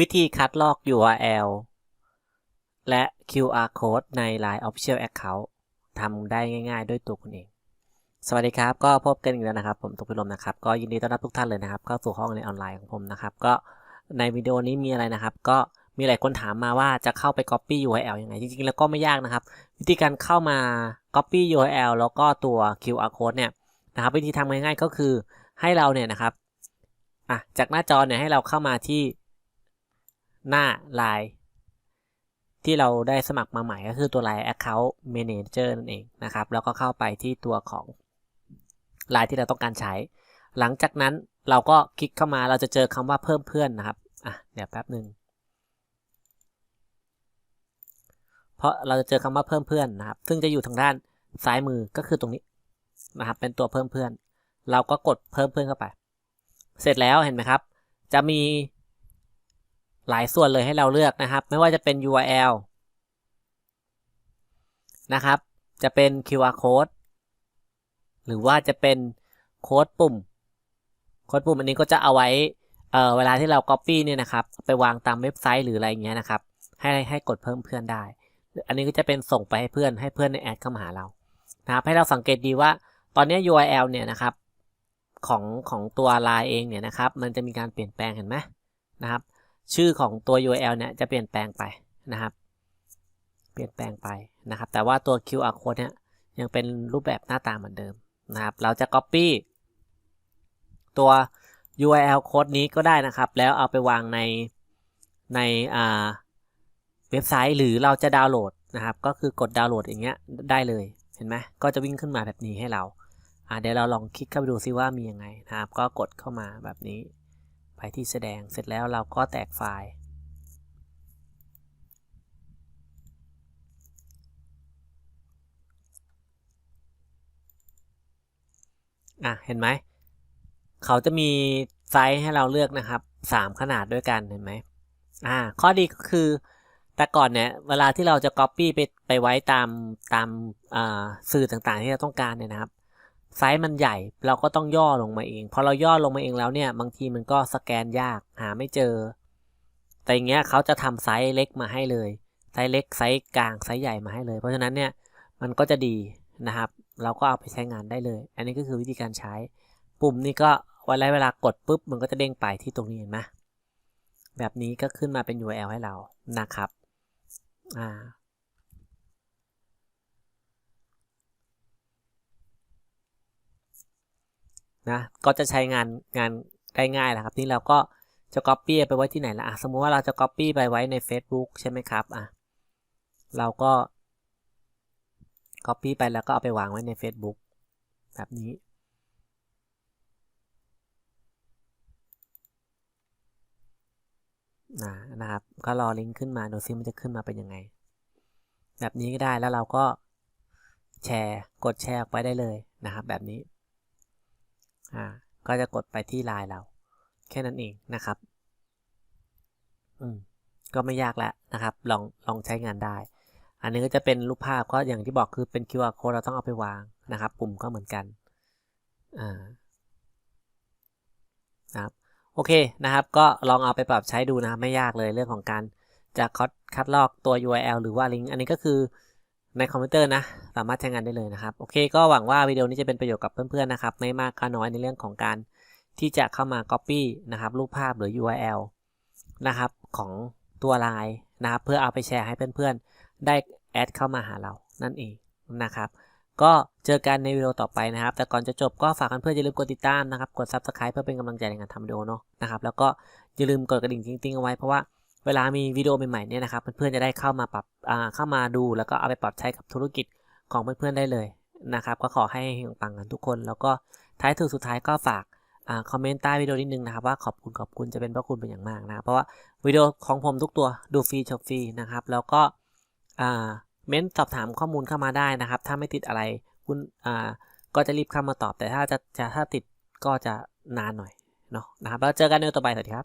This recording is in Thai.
วิธีคัดลอก URL และ QR code ใน Line Official Account ทำได้ง่าย ๆ ด้วยตัวคุณเอง สวัสดีครับ ก็พบกันอีกแล้วนะครับ ผมตุกพิรมนะครับ ก็ยินดีต้อนรับทุกท่านเลยนะครับ เข้าสู่ห้องเรียนออนไลน์ของผมนะครับ ก็ในวิดีโอนี้มีอะไรนะครับ ก็มีหลายคนถามมาว่าจะเข้าไป Copy URL ยังไง จริง ๆ แล้วก็ไม่ยากนะครับ วิธีการเข้ามา Copy URL แล้วก็ตัว QR code เนี่ยนะครับ วิธีทำง่ายๆก็คือให้เราเนี่ยนะครับอะจากหน้าจอเนี่ยให้เราเข้ามาที่ หน้า Line ที่เราได้สมัครมาใหม่ก็คือตัว Line Account Manager นั่นเองนะครับ แล้วก็เข้าไปที่ตัวของ Line ที่เราต้องการใช้ หลังจากนั้นเราก็คลิกเข้ามาเราจะเจอคำว่าเพิ่มเพื่อนนะครับอะเดี๋ยวแป๊บหนึ่งเพราะเราจะเจอคำว่าเพิ่มเพื่อนนะครับ ซึ่งจะอยู่ทางด้านซ้ายมือก็คือตรงนี้นะครับ เป็นตัวเพิ่มเพื่อน เราก็กดเพิ่มเพื่อนเข้าไป เสร็จแล้วเห็นไหมครับ จะมี หลายส่วนเลยให้เราเลือกนะครับ ไม่ว่าจะเป็น URL นะครับ จะเป็น QR code หรือว่าจะเป็นโค้ดปุ่ม โค้ดปุ่มอันนี้ก็จะเอาไว้เเวลาที่เรา Copy เนี่ยนะครับ ไปวางตามเว็บไซต์หรืออะไรเงี้ยนะครับ ให้ให้กดเพิ่มเพื่อนได้ อันนี้ก็จะเป็นส่งไปให้เพื่อนให้เพื่อนในแอดเข้ามาหาเรานะครับ ให้เราสังเกตดีว่าตอนนี้ URL เนี่ยนะครับของของตัว Line เองเนี่ยนะครับ มันจะมีการเปลี่ยนแปลงเห็นไหมนะครับ ชื่อของตัว URL เนี่ยจะเปลี่ยนแปลงไปนะครับ เปลี่ยนแปลงไปนะครับ แต่ว่าตัว QR code เนี่ยยังเป็นรูปแบบหน้าตาเหมือนเดิมนะครับ เราจะ Copy ตัว URL code นี้ก็ได้นะครับ แล้วเอาไปวางในในอ่าเว็บไซต์หรือเราจะดาวน์โหลดนะครับ ก็คือกดดาวน์โหลดอย่างเงี้ยได้เลยเห็นไหมก็จะวิ่งขึ้นมาแบบนี้ให้เราอ่าเดี๋ยวเราลองคลิกเข้าไปดูซิว่ามียังไงนะครับ ก็กดเข้ามาแบบนี้ ไปที่แสดงเสร็จแล้วเราก็แตกไฟล์อะเห็นไหม เขาจะมีไซส์ให้เราเลือกนะครับ 3 ขนาดด้วยกันเห็นไหมอ่าข้อดีก็คือ แต่ก่อนเนี่ยเวลาที่เราจะ Copy ไปไปไว้ตามตามอ่าสื่อต่างๆที่เราต้องการเนี่ยนะครับ ไซส์มันใหญ่เราก็ต้องย่อลงมาเองพอเราย่อลงมาเองแล้วเนี่ย บางทีมันก็สแกนยากหาไม่เจอ แต่อย่างเงี้ยเขาจะทำไซส์เล็กมาให้เลย ไซส์เล็กไซส์กลางไซส์ใหญ่มาให้เลย เพราะฉะนั้นเนี่ยมันก็จะดีนะครับ เราก็เอาไปใช้งานได้เลย อันนี้ก็คือวิธีการใช้ ปุ่มนี้ก็เวลาเวลากดปุ๊บมันก็จะเด้งไปที่ตรงนี้เห็นไหมแบบนี้ก็ขึ้นมาเป็น URL ให้เรานะครับอ่า นะก็จะใช้งานงานได้ง่ายแหละครับ นี่เราก็จะ Copy ไปไว้ที่ไหนละอะสมมุติว่าเราจะ Copy ไปไว้ใน Facebook ใช่ไหมครับอะเราก็ Copy ไปแล้วก็เอาไปวางไว้ใน Facebook แบบนี้นะนะครับ ก็รอลิงก์ขึ้นมาดูซิมันจะขึ้นมาเป็นยังไง แบบนี้ก็ได้แล้วเราก็แชร์กดแชร์ออกไปได้เลยนะครับ แบบนี้ อ่าก็จะกดไปที่ไลน์เรา แค่นั้นเองนะครับอืมก็ไม่ยากแล้วนะครับ ลองลองใช้งานได้ อันนี้ก็จะเป็นรูปภาพก็อย่างที่บอกคือเป็น QR code เราต้องเอาไปวางนะครับ ปุ่มก็เหมือนกันอ่านะครับโอเคนะครับ ก็ลองเอาไปปรับใช้ดูนะครับไม่ยากเลยเรื่องของการจะคัดคัดลอกตัว URL หรือว่าลิงก์อันนี้ก็คือ ในคอมพิวเตอร์นะ สามารถใช้งานได้เลยนะครับ โอเค ก็หวังว่าวิดีโอนี้จะเป็นประโยชน์กับเพื่อนๆนะครับ ไม่มากก็น้อยในเรื่องของการที่จะเข้ามา Copy นะครับ รูปภาพหรือ URL นะครับ ของตัวไลน์นะครับ เพื่อเอาไปแชร์ให้เพื่อนๆ ได้แอดเข้ามาหาเรา นั่นเองนะครับ ก็เจอกันในวิดีโอต่อไปนะครับ แต่ก่อนจะจบก็ฝากเพื่อนๆอย่าลืมกดติดตามนะครับ กด Subscribe เพื่อเป็นกำลังใจในการทำวิดีโอเนาะนะครับ แล้วก็อย่าลืมกดกระดิ่งติ๊งๆเอาไว้เพราะว่า เวลามีวิดีโอใหม่ๆเนี่ยนะครับเพื่อนๆจะได้เข้ามาปรับเข้ามาดู แล้วก็เอาไปปรับใช้กับธุรกิจของเพื่อนๆได้เลยนะครับก็ขอให้เฮงปังกันทุกคน แล้วก็ท้ายถึงสุดท้ายก็ฝากอคอมเมนต์ใต้วิดีโอนิดนึงนะครับว่าขอบคุณขอบคุณจะเป็นพระคุณเป็นอย่างมากนะเพราะว่าวิดีโอของผมทุกตัวดูฟรีชมฟรีนะครับแล้วก็เม้นสอบถามข้อมูลเข้ามาได้นะครับ ถ้าไม่ติดอะไรคุณก็จะรีบเข้ามาตอบแต่ถ้าจะจะถ้าติดก็จะนานหน่อยเนาะนะครับแล้วเจอกันในต่อไปสวัสดีครับ